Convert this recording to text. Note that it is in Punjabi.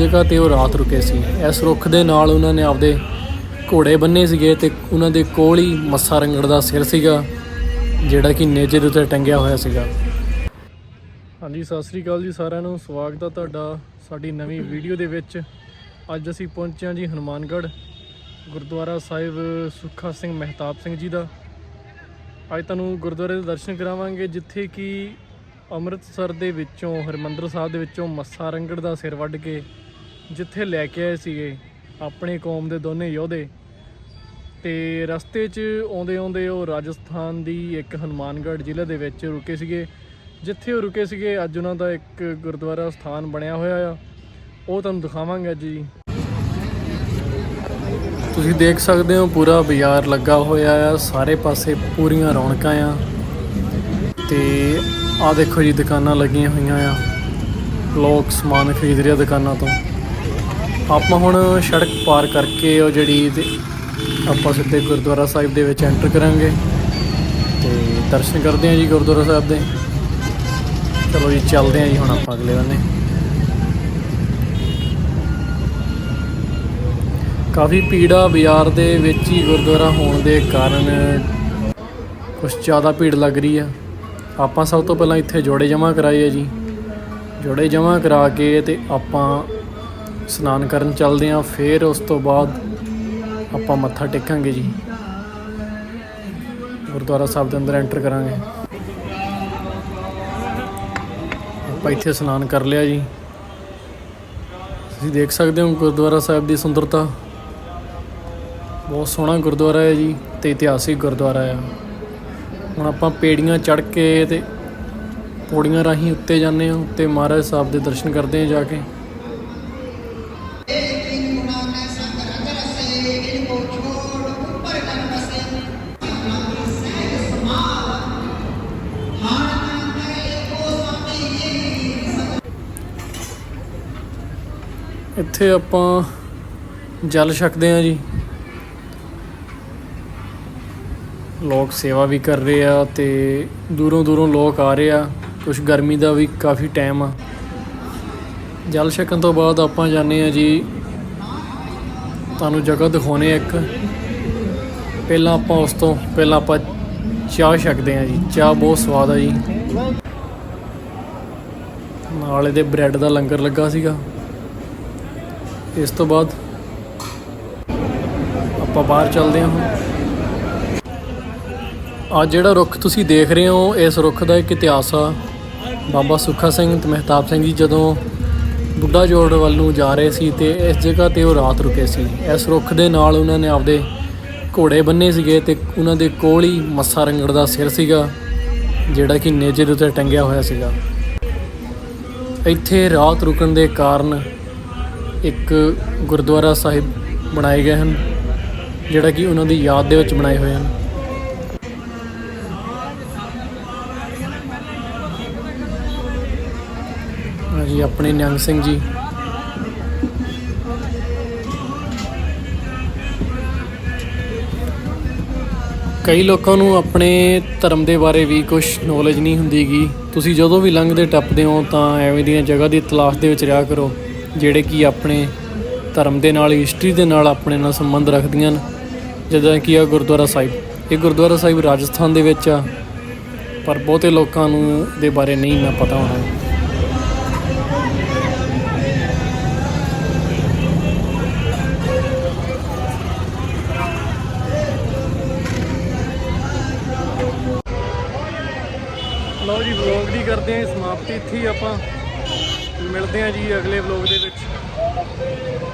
ਜਗ੍ਹਾ ਤੇ ਉਹ ਰਾਤ ਰੁਕੇ ਸੀ। ਇਸ ਰੁੱਖ ਦੇ ਨਾਲ ਉਹਨਾਂ ਨੇ ਆਪਦੇ ਘੋੜੇ ਬੰਨੇ ਸੀਗੇ ਤੇ ਉਹਨਾਂ ਦੇ ਕੋਲ ਹੀ ਮੱਸਾ ਰੰਗੜ ਦਾ ਸਿਰ ਸੀਗਾ, ਜਿਹੜਾ ਕਿ ਨੇਜੇ ਦੇ ਉੱਤੇ ਟੰਗਿਆ ਹੋਇਆ ਸੀਗਾ। ਹਾਂਜੀ, ਸਤਿ ਸ੍ਰੀ ਅਕਾਲ ਜੀ ਸਾਰਿਆਂ ਨੂੰ। ਸਵਾਗਤ ਹੈ ਤੁਹਾਡਾ ਸਾਡੀ ਨਵੀਂ ਵੀਡੀਓ ਦੇ ਵਿੱਚ। ਅੱਜ ਅਸੀਂ ਪਹੁੰਚੇ ਹਾਂ ਜੀ ਹਨੂਮਾਨਗੜ੍ਹ, ਗੁਰਦੁਆਰਾ ਸਾਹਿਬ ਸੁੱਖਾ ਸਿੰਘ ਮਹਿਤਾਬ ਸਿੰਘ ਜੀ ਦਾ। ਅੱਜ ਤੁਹਾਨੂੰ ਗੁਰਦੁਆਰੇ ਦੇ ਦਰਸ਼ਨ ਕਰਾਵਾਂਗੇ, ਜਿੱਥੇ ਕਿ ਅੰਮ੍ਰਿਤਸਰ ਦੇ ਵਿੱਚੋਂ, ਹਰਿਮੰਦਰ ਸਾਹਿਬ ਦੇ ਵਿੱਚੋਂ ਮੱਸਾ ਰੰਗੜ ਦਾ ਸਿਰ ਵੱਢ ਕੇ ਜਿੱਥੇ ਲੈ ਕੇ ਆਏ ਸੀਗੇ ਆਪਣੀ ਕੌਮ ਦੇ ਦੋਨੇ ਯੋਧੇ। ਤੇ ਰਸਤੇ 'ਚ ਆਉਂਦੇ ਆਉਂਦੇ ਉਹ ਰਾਜਸਥਾਨ ਦੀ ਇੱਕ ਹਨੂਮਾਨਗੜ੍ਹ ਜ਼ਿਲ੍ਹੇ ਦੇ ਵਿੱਚ ਰੁਕੇ ਸੀਗੇ। ਜਿੱਥੇ ਉਹ ਰੁਕੇ ਸੀਗੇ, ਅੱਜ ਉਹਨਾਂ ਦਾ ਇੱਕ ਗੁਰਦੁਆਰਾ ਸਥਾਨ ਬਣਿਆ ਹੋਇਆ ਆ। ਉਹ ਤੁਹਾਨੂੰ ਦਿਖਾਵਾਂਗੇ ਜੀ। ਤੁਸੀਂ ਦੇਖ ਸਕਦੇ ਹੋ, ਪੂਰਾ ਬਾਜ਼ਾਰ ਲੱਗਾ ਹੋਇਆ ਆ। ਸਾਰੇ ਪਾਸੇ ਪੂਰੀਆਂ ਰੌਣਕਾਂ ਆ। ਤੇ ਆਹ ਦੇਖੋ ਜੀ, ਦੁਕਾਨਾਂ ਲੱਗੀਆਂ ਹੋਈਆਂ ਆ। ਲੋਕ ਸਮਾਨ ਖਰੀਦ ਰਹੇ ਆ ਦੁਕਾਨਾਂ ਤੋਂ। ਆਪਾਂ ਹੁਣ ਸੜਕ ਪਾਰ ਕਰਕੇ ਉਹ ਜਿਹੜੀ ਤੇ ਆਪਾਂ ਸਿੱਧੇ ਗੁਰਦੁਆਰਾ ਸਾਹਿਬ ਦੇ ਵਿੱਚ ਐਂਟਰ ਕਰਾਂਗੇ। ਤੇ ਦਰਸ਼ਨ ਕਰਦੇ ਹਾਂ ਜੀ ਗੁਰਦੁਆਰਾ ਸਾਹਿਬ ਦੇ। ਚਲੋ ਜੀ, ਚੱਲਦੇ ਹਾਂ ਜੀ ਹੁਣ ਆਪਾਂ ਅਗਲੇ ਬੰਨੇ ਕਾਫੀ ਭੀੜਾ ਬਾਜ਼ਾਰ ਦੇ ਵਿੱਚ ਹੀ ਗੁਰਦੁਆਰਾ ਹੋਣ ਦੇ ਕਾਰਨ ਕੁਝ ਜ਼ਿਆਦਾ ਭੀੜ ਲੱਗ ਰਹੀ ਆ। ਆਪਾਂ ਸਭ ਤੋਂ ਪਹਿਲਾਂ ਇੱਥੇ ਜੋੜੇ ਜਮ੍ਹਾਂ ਕਰਾਏ ਆ ਜੀ। ਜੋੜੇ ਜਮ੍ਹਾਂ ਕਰਾ ਕੇ ਤੇ ਆਪਾਂ ਇਸ਼ਨਾਨ ਕਰਨ ਚੱਲਦੇ ਆ ਫਿਰ ਉਸ ਤੋਂ ਬਾਅਦ ਆਪਾਂ ਮੱਥਾ ਟੇਕਾਂਗੇ ਜੀ। ਗੁਰਦੁਆਰਾ ਸਾਹਿਬ ਦੇ ਅੰਦਰ ਐਂਟਰ ਕਰਾਂਗੇ। ਆਪਾਂ ਇੱਥੇ ਇਸ਼ਨਾਨ ਕਰ ਲਿਆ ਜੀ। ਤੁਸੀਂ ਦੇਖ ਸਕਦੇ ਹੋ ਗੁਰਦੁਆਰਾ ਸਾਹਿਬ ਦੀ ਸੁੰਦਰਤਾ। ਬਹੁਤ ਸੋਹਣਾ ਗੁਰਦੁਆਰਾ ਹੈ ਜੀ ਤੇ ਇਤਿਹਾਸਿਕ ਗੁਰਦੁਆਰਾ ਹੈ ਹੁਣ ਆਪਾਂ ਪੇੜੀਆਂ ਚੜ੍ਹ ਕੇ ਤੇ ਪੌੜੀਆਂ ਰਾਹੀਂ ਉੱਤੇ ਜਾਂਦੇ ਹਾਂ, ਉੱਤੇ ਮਹਾਰਾਜ ਸਾਹਿਬ ਦੇ ਦਰਸ਼ਨ ਕਰਦੇ ਹਾਂ ਜਾ ਕੇ। ਇੱਥੇ ਆਪਾਂ ਜਲ ਛਕਦੇ ਹਾਂ ਜੀ। ਲੋਕ ਸੇਵਾ ਵੀ ਕਰ ਰਹੇ ਆ ਤੇ ਦੂਰੋਂ ਦੂਰੋਂ ਲੋਕ ਆ ਰਹੇ ਆ। ਕੁਝ ਗਰਮੀ ਦਾ ਵੀ ਕਾਫੀ ਟਾਈਮ ਆ। ਜਲ ਛਕਣ ਤੋਂ ਬਾਅਦ ਆਪਾਂ ਜਾਂਦੇ ਆ ਜੀ ਤੁਹਾਨੂੰ ਜਗ੍ਹਾ ਦਿਖਾਉਣੇ ਆ ਇੱਕ। ਪਹਿਲਾਂ ਆਪਾਂ ਉਸ ਤੋਂ ਪਹਿਲਾਂ ਆਪਾਂ ਚਾਹ ਛਕਦੇ ਆ ਜੀ। ਚਾਹ ਬਹੁਤ ਸਵਾਦ ਆ ਜੀ। ਨਾਲ ਇਹਦੇ ਬ੍ਰੈਡ ਦਾ ਲੰਗਰ ਲੱਗਾ ਸੀਗਾ। ਇਸ ਤੋਂ ਬਾਅਦ ਆਪਾਂ ਬਾਹਰ ਚੱਲਦੇ ਹਾਂ ਹੁਣ। ਆ ਜਿਹੜਾ ਰੁੱਖ ਤੁਸੀਂ ਦੇਖ ਰਹੇ ਹੋ, ਇਸ ਰੁੱਖ ਦਾ ਇੱਕ ਇਤਿਹਾਸ ਆ। ਬਾਬਾ ਸੁੱਖਾ ਸਿੰਘ ਤੇ ਮਹਿਤਾਬ ਸਿੰਘ ਜੀ ਜਦੋਂ ਬੁੱਢਾ ਜੋੜ ਵੱਲ ਨੂੰ ਜਾ ਰਹੇ ਸੀ ਤੇ ਇਸ ਜਗ੍ਹਾ ਤੇ ਉਹ ਰਾਤ ਰੁਕੇ ਸੀ। ਇਸ ਰੁੱਖ ਦੇ ਨਾਲ ਉਹਨਾਂ ਨੇ ਆਪਦੇ ਘੋੜੇ ਬੰਨੇ ਸੀਗੇ ਤੇ ਉਹਨਾਂ ਦੇ ਕੋਲ ਹੀ ਮੱਸਾ ਰੰਗੜ ਦਾ ਸਿਰ ਸੀਗਾ, ਜਿਹੜਾ ਕਿ ਨੇਜੇ ਦੇ ਉੱਤੇ ਟੰਗਿਆ ਹੋਇਆ ਸੀਗਾ। ਇੱਥੇ ਰਾਤ ਰੁਕਣ ਦੇ ਕਾਰਨ ਇੱਕ ਗੁਰਦੁਆਰਾ ਸਾਹਿਬ ਬਣਾਏ ਗਏ ਹਨ, ਜਿਹੜਾ ਕਿ ਉਹਨਾਂ ਦੀ ਯਾਦ ਦੇ ਵਿੱਚ ਬਣਾਏ ਹੋਏ ਹਨ। ਆਹ ਜੀ, ਆਪਣੇ ਨਿਹੰਗ ਸਿੰਘ ਜੀ। ਕਈ ਲੋਕਾਂ ਨੂੰ ਆਪਣੇ ਧਰਮ ਦੇ ਬਾਰੇ ਵੀ ਕੁਝ ਨੌਲੇਜ ਨਹੀਂ ਹੁੰਦੀਗੀ ਤੁਸੀਂ ਜਦੋਂ ਵੀ ਲੰਘਦੇ ਟੱਪਦੇ ਹੋ ਤਾਂ ਐਵੇਂ ਦੀਆਂ ਜਗ੍ਹਾ ਦੀ ਤਲਾਸ਼ ਦੇ ਵਿੱਚ ਰਿਹਾ ਕਰੋ, ਜਿਹੜੇ ਕਿ ਆਪਣੇ ਧਰਮ ਦੇ ਨਾਲ ਹਿਸਟਰੀ ਦੇ ਨਾਲ ਆਪਣੇ ਨਾਲ ਸੰਬੰਧ ਰੱਖਦੀਆਂ ਨੇ। ਜਿੱਦਾਂ ਕਿ ਆ ਗੁਰਦੁਆਰਾ ਸਾਹਿਬ। ਇਹ ਗੁਰਦੁਆਰਾ ਸਾਹਿਬ ਰਾਜਸਥਾਨ ਦੇ ਵਿੱਚ ਆ, ਪਰ ਬਹੁਤੇ ਲੋਕਾਂ ਨੂੰ ਦੇ ਬਾਰੇ ਨਹੀਂ ਨਾ ਪਤਾ ਹੋਣਾ। ਲਓ ਜੀ ਵਲੌਗ ਦੀ ਕਰਦੇ ਹਾਂ ਸਮਾਪਤੀ ਇੱਥੇ ਹੀ ਆਪਾਂ। ਮਿਲਦੇ ਹਾਂ ਜੀ ਅਗਲੇ ਵਲੌਗ ਦੇ ਵਿੱਚ।